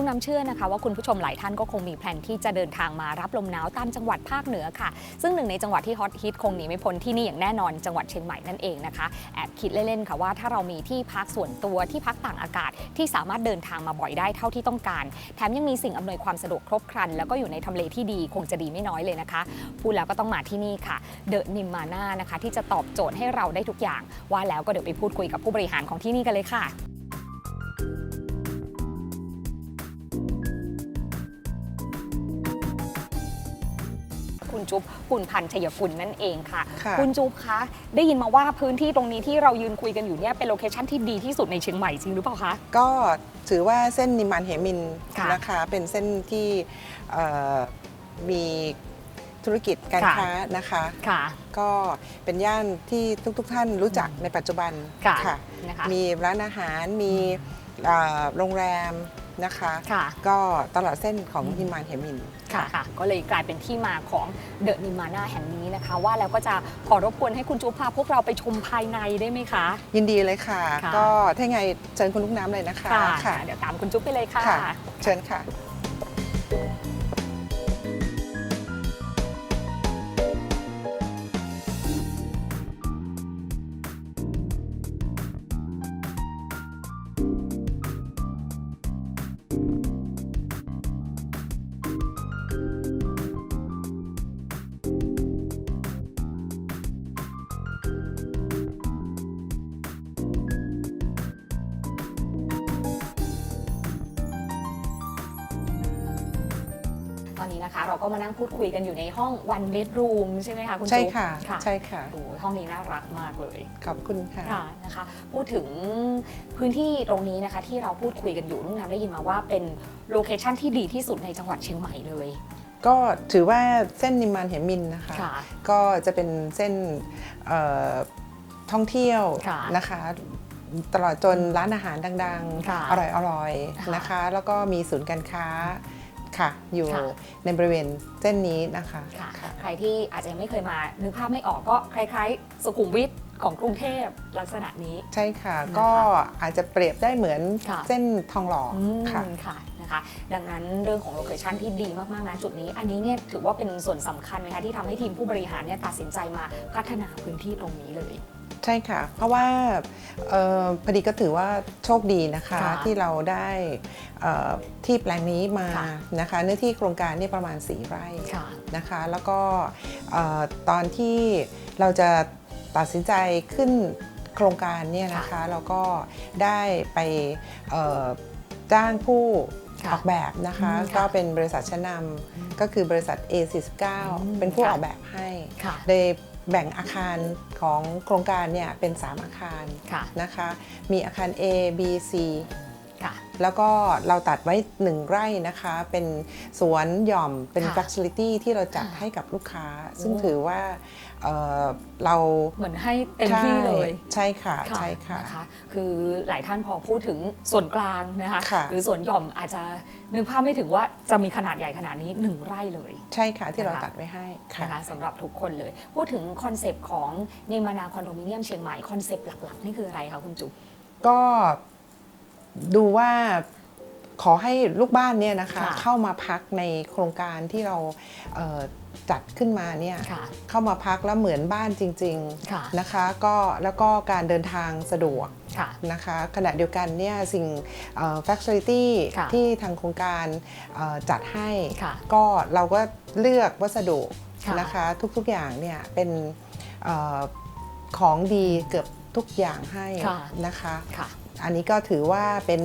รุ่งน้ำเชื่อนะคะว่าคุณผู้ชมหลายท่านก็คงมีแผนที่จะเดินทางมารับลมหนาวตามจังหวัดภาคเหนือค่ะ ซึ่งหนึ่งในจังหวัดที่ฮอตฮิตคงหนีไม่พ้นที่นี่อย่างแน่นอนจังหวัดเชียงใหม่นั่นเองนะคะแอบคิดเล่นๆค่ะว่าถ้าเรามีที่พักส่วนตัวที่พักต่างอากาศ ที่สามารถเดินทางมาบ่อยได้เท่าที่ต้องการ แถมยังมีสิ่งอำนวยความสะดวกครบครัน แล้วก็อยู่ในทำเลที่ดีคงจะดีไม่น้อยเลยนะคะพูดแล้วก็ต้องมาที่นี่ค่ะเดอะนิมมาน่านะคะที่จะตอบโจทย์ให้เราได้ทุกอย่าง ว่าแล้วก็เดี๋ยวไปพูดคุยกับผู้บริหารของที่นี่กันเลยค่ะ คุณจุ๊บกุลพันธ์ชัยกุลนั่นเองค่ะ ค่ะคุณจุ๊บคะได้ยินมาว่าพื้นที่ตรงนี้ที่เรายืนคุยกันอยู่เนี่ยเป็นโลเคชั่นที่ดีที่สุดในเชียงใหม่จริงหรือเปล่าคะ ก็ถือว่าเส้นนิมมานเหมินค่ะนะคะเป็นเส้นที่เอ่อมีธุรกิจการค่ะ ค้านะคะ ค่ะ ก็เป็นย่านที่ทุกๆทท่านรู้จักในปัจจุบันค่ะนะคะมีร้านอาหารมีเอ่อโรงแรมนะคะ ค่ะ ก็ตลอดเส้นของอืมนิมมานเหมิน ค่ะค่ะก็เลยกลายเป็นที่มาของเดอะนิมาน่าแห่งนี้นะคะ ว่าแล้วก็จะขอรบกวนให้คุณจุ๊บพาพวกเราไปชมภายในได้ไหมคะ ยินดีเลยค่ะค่ะ ก็ถ้าไงเชิญคุณลูกน้ำเลยนะคะค่ะ เดี๋ยวตามคุณจุ๊บไปเลยค่ะค่ะเชิญค่ะ นนี้นะคะ เราก็มานั่งพูดคุยกันอยู่ในห้อง one bedroom ใช่ไหมคะคุณจุ๊บใช่ค่ะค่ะใช่ค่ะโอ้โหห้องนี้น่ารักมากเลยขอบคุณค่ะค่ะนะคะ พูดถึงพื้นที่ตรงนี้นะคะ ที่เราพูดคุยกันอยู่นุ่งน้ำได้ยินมาว่าเป็นโลเคชั่นที่ดีที่สุดในจังหวัดเชียงใหม่เลยก็ถือว่าเส้นนิมมานเหมินนะคะค่ะก็จะเป็นเส้นเอ่อท่องเที่ยวค่ะนะคะตลอดจนร้านอาหารดังค่ะๆอร่อยๆค่ะนะคะ แล้วก็มีศูนย์การค้า ค่ะ อยู่ค่ะ ในบริเวณเส้นนี้นะคะค่ะค่ะ ใครที่อาจจะยังไม่เคยมา นึกภาพไม่ออกก็คล้ายๆ สุขุมวิทของกรุงเทพลักษณะนี้ ใช่ค่ะ นะคะก็อาจจะเปรียบได้เหมือนค่ะ เส้นทองหล่อออืมค่ะ ค่ะนะคะ ดังนั้นเรื่องของโลเคชันที่ดีมากๆนะจุดนี้ อันนี้เนี่ยถือว่าเป็นส่วนสำคัญไหมคะที่ทำให้ทีมผู้บริหารเนี่ยตัดสินใจมาพัฒนาพื้นที่ตรงนี้เลย ใช่ค่ะ เพราะว่าเออพอดีก็ถือว่าโชคดีนะคะค่ะที่เราได้เอ่อที่แปลงนี้มาค่ะ นะคะเนื้อที่โครงการนี่ประมาณ 4 ไร่ ค่ะ นะคะแล้วก็เอ่อตอนที่เราจะตัดสินใจขึ้นโครงการเนี่ยนะคะเราก็ได้ไปเอ่อจ้างผู้ค่ะออกแบบนะคะอืมค่ะก็เป็นบริษัทชั้นนำก็คือบริษัท A49 อืมเป็นผู้ค่ะ ออกแบบให้ค่ะ เลย แบ่งอาคารของโครงการเนี่ยเป็น 3 อาคารค่ะนะคะ มีอาคาร A B C ค่ะ แล้วก็เราตัดไว้ 1 ไร่นะคะ เป็นสวนหย่อมเป็น ค่ะ facility ที่เราจัดค่ะให้กับลูกค้า ซึ่งโอ้ถือว่าเอ่อเราเหมือนให้เต็มที่เลย ใช่ค่ะใช่ค่ะนะคะคือหลายท่านพอพูดถึงส่วนกลางนะคะค่ะ หรือส่วนหย่อมอาจจะนึกภาพไม่ถึงว่าจะมีขนาดใหญ่ขนาดนี้หนึ่งไร่เลยใช่ค่ะที่เรานะคะตัดไว้ให้ค่ะ นะคะสำหรับทุกคนเลย พูดถึงคอนเซปต์ของเนมานาคอนโดมิเนียมเชียงใหม่คอนเซปต์หลักๆ นี่คืออะไรคะคุณจุ๊บ ก็ ดูว่าขอให้ลูกบ้านเนี่ยนะคะค่ะเข้ามาพักในโครงการที่เราเอ่อจัดขึ้นมาเนี่ยค่ะเข้ามาพักแล้วเหมือนบ้านจริงค่ะๆนะคะก็แล้วก็การเดินทางสะดวกค่ะนะคะขณะเดียวกันเนี่ยสิ่งเอ่อ facility ค่ะที่ทางโครงการเอ่อจัดให้ค่ะก็เราก็เลือกวัสดุค่ะนะคะทุกๆอย่างเนี่ยเป็นเออของดีเกือบทุกอย่างให้ค่ะนะคะค่ะ อันนี้ก็ถือว่าเป็น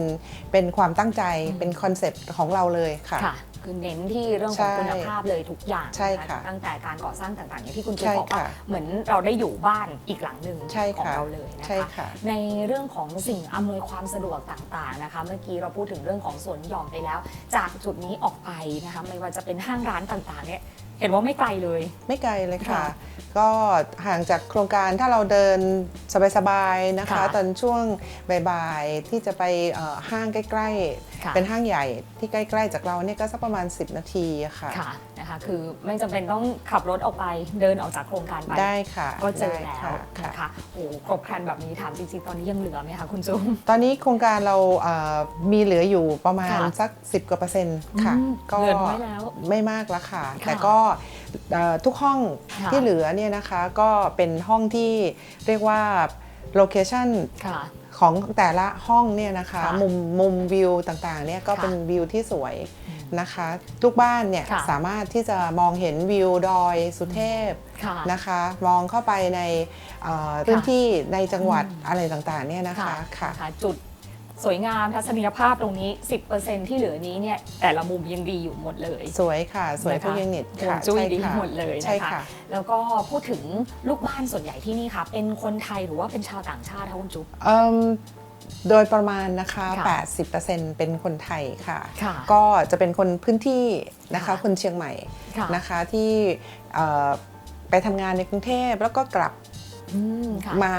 เป็นความตั้งใจเป็นคอนเซปต์ของเราเลยค่ะ ค่ะ คือเน้นที่เรื่องขใช่องคุณภาพเลยทุกอย่างใช่นค่ะตั้งแต่การก่อสร้างต่างๆอย่างที่คุณจุ๊บใช่บอกว่าค่ะเหมือนเราได้อยู่บ้านอีกหลังหนึ่งใช่ของค่ะเราเลยนะใช่คะค่ะในเรื่องของสิ่งอำนวยความสะดวกต่างๆนะคะ เมื่อกี้เราพูดถึงเรื่องของสวนหย่อมไปแล้ว จากจุดนี้ออกไปนะคะไม่ว่าจะเป็นห้างร้านต่างๆเนี่ย เห็นว่าไม่ไกลเลย ไม่ไกลเลยค่ะ ค่ะก็ห่างจากโครงการถ้าเราเดินสบายๆนะคะ ค่ะตอนช่วงบ่ายๆที่จะไปเอ่อห้างใกล้ๆค่ะเป็นห้างใหญ่ที่ใกล้ๆ จากเราเนี่ยก็สักประมาณ 10 นาทีอะค่ะ ค่ะนะคะคือไม่จำเป็นต้องขับรถออกไปเดินออกจากโครงการไป ได้ค่ะก็เจอได้แล้วค่ะนะคะโอ้ครบครันแบบนี้ถามจริงๆ ตอนนี้ยังเหลือไหมคะคุณจุ๊มตอนนี้โครงการเราเอ่อมีเหลืออยู่ประมาณค่ะสัก 10กว่าเปอร์เซ็นต์ค่ะ อืมก็เหลือน้อยแล้วไม่มากแล้วค่ะค่ะ แต่ก็เอ่อทุกห้องค่ะที่เหลือเนี่ยนะคะก็เป็นห้องที่เรียกว่าโลเคชันค่ะของแต่ละห้องเนี่ยนะคะค่ะมุมมุมวิวต่างๆเนี่ยก็ค่ะเป็นวิวที่สวยนะคะทุกบ้านเนี่ยค่ะสามารถที่จะมองเห็นวิวดอยสุเทพค่ะนะคะมองเข้าไปในเอ่อพื้นที่ในจังหวัดอะไรต่างๆเนี่ยนะคะค่ะค่ะจุด สวยงามทัศนียภาพตรงนี้ 10%ที่เหลือนี้เนี่ยแต่ละมุมยังดีอยู่หมดเลย สวยค่ะ สวยนะคะทุกยูนิตห่วงค่ะจุ้ยใช่ดีค่ะหมดเลยใช่นะคะค่ะแล้วก็พูดถึงลูกบ้านส่วนใหญ่ที่นี่ค่ะ เป็นคนไทยหรือว่าเป็นชาวต่างชาติคะคุณจุ๊บเอิ่มโดยประมาณนะคะค่ะ80%เป็นคนไทยค่ะค่ะ ก็จะเป็นคนพื้นที่นะคะค่ะคนเชียงใหม่ค่ะนะคะที่เอ่อไปทำงานในกรุงเทพแล้วก็กลับอืมค่ะมา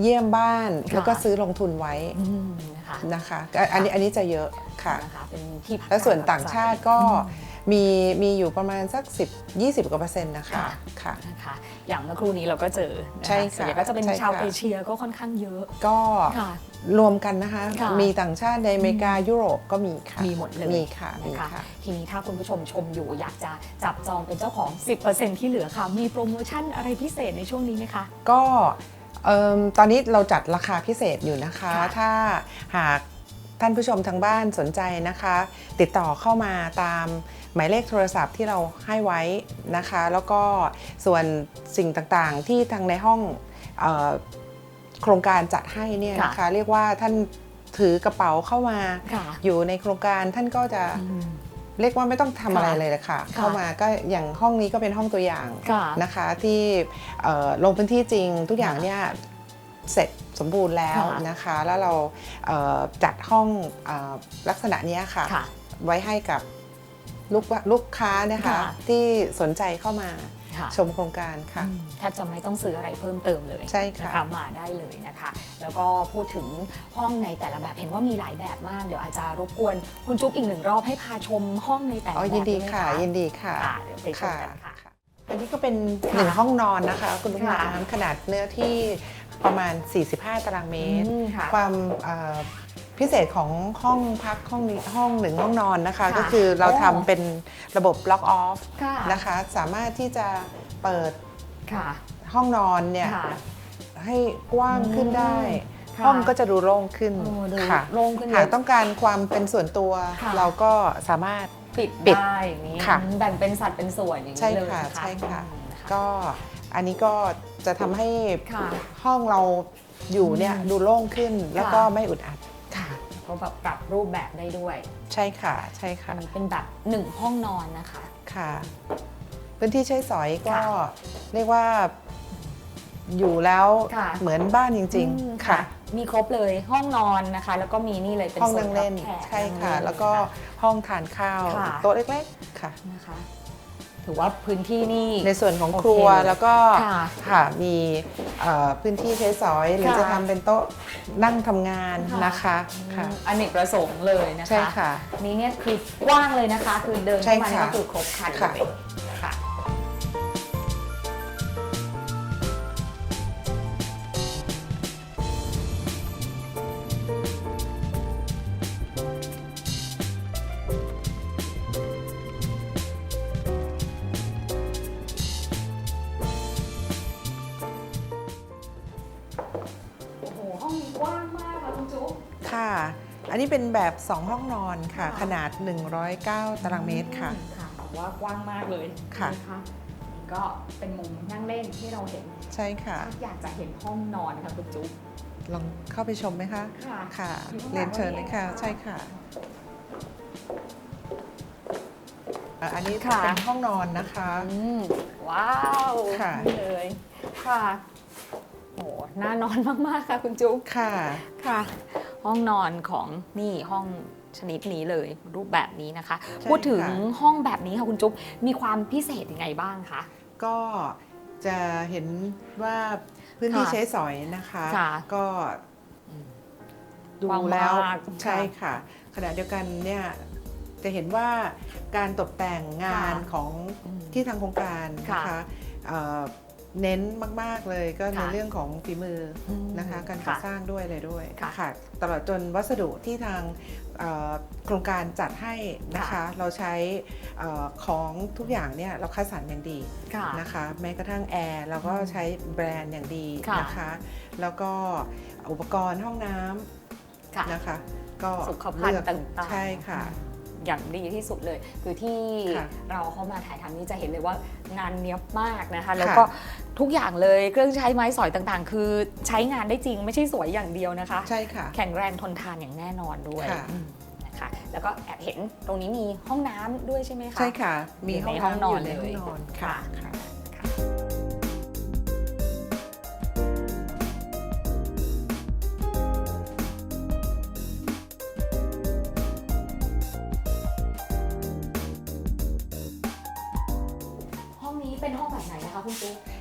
เยี่ยมบ้านค่ะแล้วก็ซื้อลงทุนไว้อืม นะคะนะคะก็อันนี้อันนี้จะเยอะค่ะ นะคะเป็นที่พักแล้วส่วนต่างชาติก็อืมมีมีอยู่ประมาณสัก 10 20กว่าเปอร์เซ็นต์นะคะ ค่ะค่ะนะคะอย่างเมื่อครู่นี้เราก็เจอนะคะใช่ค่ะส่วนใหญ่ก็จะเป็นใช่ชาวค่ะเอเชียก็ค่อนข้างเยอะ ก็ค่ะ รวมกันนะคะ ค่ะ มีต่างชาติในอเมริกายุโรปก็มีค่ะมีหมดเลยมีค่ะมีนะคะค่ะ ทีนี้ถ้าคุณผู้ชมชมอยู่อยากจะจับจองเป็นเจ้าของ 10%ที่เหลือค่ะ มีโปรโมชั่นอะไรพิเศษในช่วงนี้ไหมคะ ก็เอิ่ม ตอนนี้เราจัดราคาพิเศษอยู่นะคะค่ะถ้าหากท่านผู้ชมทางบ้านสนใจนะคะ ติดต่อเข้ามาตามหมายเลขโทรศัพท์ที่เราให้ไว้นะคะ แล้วก็ส่วนสิ่งต่างๆที่ทางในห้องเออโครงการจัดให้เนี่ยนะคะ เรียกว่าท่านถือกระเป๋าเข้ามาค่ะอยู่ในโครงการท่านก็จะอืม เรียกว่าไม่ต้องทำอะไรเลยเลยค่ะค่ะ เข้ามาก็อย่างห้องนี้ก็เป็นห้องตัวอย่างค่ะนะคะที่เอ่อลงพื้นที่จริงทุกอย่างเนี่ยเสร็จสมบูรณ์แล้วค่ะ นะคะ แล้วเราเอ่อจัดห้องเออลักษณะเนี้ยค่ะ ค่ะ ไว้ให้กับลูกว่าลูกค้านะคะค่ะ ที่สนใจเข้ามาค่ะ ชมโครงการค่ะอืมแทบจะไม่ต้องซื้ออะไรเพิ่มเติมเลยใช่ค่ะนมาได้เลยนะคะ แล้วก็พูดถึงห้องในแต่ละแบบเห็นว่ามีหลายแบบมาก เดี๋ยวอาจจะรบกวนคุณจุ๊บอีกหนึ่งรอบให้พาชมห้องในแต่ละอ๋อแบบยินดีไไหมค่ะ ยินดีค่ะค่ะเดี๋ยวไปชมกันค่ะอันนี้ก็เป็นหนึ่งห้องนอนนะคะ คุณลูกค่ะน้ำขนาดเนื้อที่ประมาณ 45 ตารางเมตรอืมค่ะความเอ่อ พิเศษของห้องพักห้องนี้ห้องหนึ่งห้องนอนนะคะ ค่ะก็คือเราโอ้ทำเป็นระบบล็อกออฟค่ะ นะคะ สามารถที่จะเปิดค่ะ ห้องนอนเนี่ยค่ะ ให้กว้างขึ้นได้ค่ะห้องก็จะดูโล่งขึ้นโอ้ดูค่ะโล่งขึ้นหากเยอะต้องการความเป็นส่วนตัว ค่ะ เราก็สามารถ ปิดปิดได้อย่างนี้ค่ะ แบ่งเป็นสัดเป็นส่วนอย่างใช่นี้เลยค่ะนใช่ค่ะอืมนะคะก็อันนี้ก็จะทำให้ค่ะ ห้องเราอยู่เนี่ยอืมดูโล่งขึ้นแล้วก็ค่ะไม่อึดอัดค่ะ เขาแบบปรับรูปแบบได้ด้วยใช่ค่ะใช่อัค่ะนนี้เป็นแบบหนึ่งห้องนอนนะคะ ค่ะ พื้นที่ใช้สอยก็ค่ะเรียกว่าอยู่แล้วค่ะ เหมือนบ้านจริง อืมๆ ค่ะ มีครบเลยห้องนอนนะคะ แล้วก็มีนี่เลยเป็นห้องโซนั่งเล่นรับแขกใช่ค่ะ นั่งเน แล้วก็ห้องทานข้าวค่ะ โต๊ะเล็กๆค่ะ นะคะ ถือว่าพื้นที่นี่ ในส่วนของโอเคครัวเลยแล้วก็ค่ะค่ะมีเอ่อพื้นที่ใช้สอยหรือค่ะ จะทำเป็นโต๊ะนั่งทำงานนะคะค่ะอืมอเนกประสงค์เลยนะคะ ใช่ค่ะ นี่เนี่ยคือกว้างเลยนะคะ คือเดินใช่เข้ามาเนี่ยค่ะก็คือครบครันค่ะ เลย นนี้เป็นแบบ 2 ห้องนอนค่ะค่ะ ขนาด 109 ตารางเมตรค่ะค่ะถือว่ากว้างมากเลยค่ะนนี่ก็เป็นมุมนั่งเล่นที่เราเห็นใช่ค่ะ อยากจะเห็นห้องนอนค่ะคุณจุ๊บลองเข้าไปชมไหมคะค่ะค่ะอยู่ข้างหลังเรียนเชิญเลยค่ะวันนี้ใช่ค่ะอะอันนี้ค่ะเป็นห้องนอนนะคะอืมว้าวค่ะนี่เลยค่ะโอ้น่านอนมาก ๆ ค่ะคุณจุ๊บค่ะค่ะ ห้องนอนของนี่ห้องชนิดนี้เลยรูปแบบนี้นะคะ ใช่พูดถึงค่ะ ห้องแบบนี้ค่ะคุณจุ๊บมีความพิเศษยังไงบ้างคะ ก็จะเห็นว่าพื้นที่ค่ะใช้สอยนะคะ ค่ะก็ดูกว้างแล้วมากใช่ค่ะ ขณะเดียวกันเนี่ยจะเห็นว่าการตกแต่งงานค่ะของอืมที่ทางโครงการนะคะเอ่อ เน้นมาก ๆ เลยก็ในค่ะเรื่องของฝีมืออมนะคะการก่อสร้างด้วยเลยด้วยค่ะค่ะตลอดจนวัสดุที่ทางเอ่อโครงการจัดให้นะคะค่ะเราใช้เออของทุกอย่างเนี่ยเราคัดสรรอย่างดีค่ะนะคะแม้กระทั่งแอร์เราก็ใช้แบรนด์อย่างดีค่ะนะคะแล้วก็อุปกรณ์ห้องน้ค่ะำนะคะก็สุขภัณฑ์เลือกต่างๆใช่ค่ะ อย่างดีที่สุดเลย คือที่ค่ะเราเข้ามาถ่ายทำนี้จะเห็นเลยว่างานเนี้ยบมากนะคะค่ะแล้วก็ทุกอย่างเลยเครื่องใช้ไม้สอยต่างๆ คือใช้งานได้จริงไม่ใช่สวยอย่างเดียวนะคะ ใช่ค่ะ แข็งแรงทนทานอย่างแน่นอนด้วยค่ะอืมนะคะแล้วก็แอบเห็นตรงนี้มีห้องน้ำด้วยใช่ไหมคะใช่ค่ะ มีอยู่ห้ในองห้องนอนยู่ในเลยห้องนอนค่ะค่ะค่ะ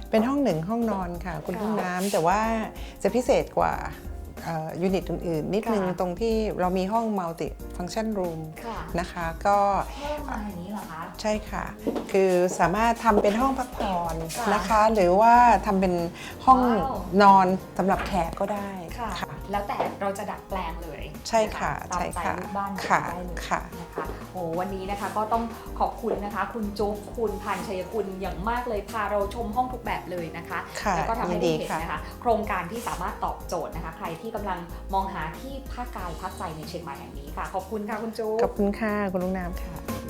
เป็นห้องหนึ่งห้องนอนค่ะ คุณค่ะห้องน้ำแต่ว่าจะพิเศษกว่ายูนิตอื่นๆ นิดนึงค่ะ ตรงที่เรามีห้อง multi function room ค่ะนะคะก็เพิ่มมาอย่างนี้เหรอคะ ใช่ค่ะ คือสามารถทำเป็นห้องพักผ่อนค่ะนะคะ หรือว่าทำเป็นห้องว้าว นอนสำหรับแขกก็ได้ค่ะค่ะ แล้วแต่เราจะดัดแปลงเลยใช่ค่ะตามใช่ใจค่ะลูกบ้านค่ะได้เลยค่ะนะคะโอ้วันนี้นะคะก็ต้องขอบคุณนะคะ คุณจุ๊บคุณพันชัยคุณอย่างมากเลยพาเราชมห้องทุกแบบเลยนะคะค่ะแล้วก็ทำให้ยินได้ดีเห็นค่ะนะคะ โครงการที่สามารถตอบโจทย์นะคะ ใครที่กำลังมองหาที่พักกายพักใจในเชียงใหม่แห่งนี้ค่ะ ขอบคุณค่ะคุณจุ๊บขอบคุณค่ะคุณลุงน้ำค่ะ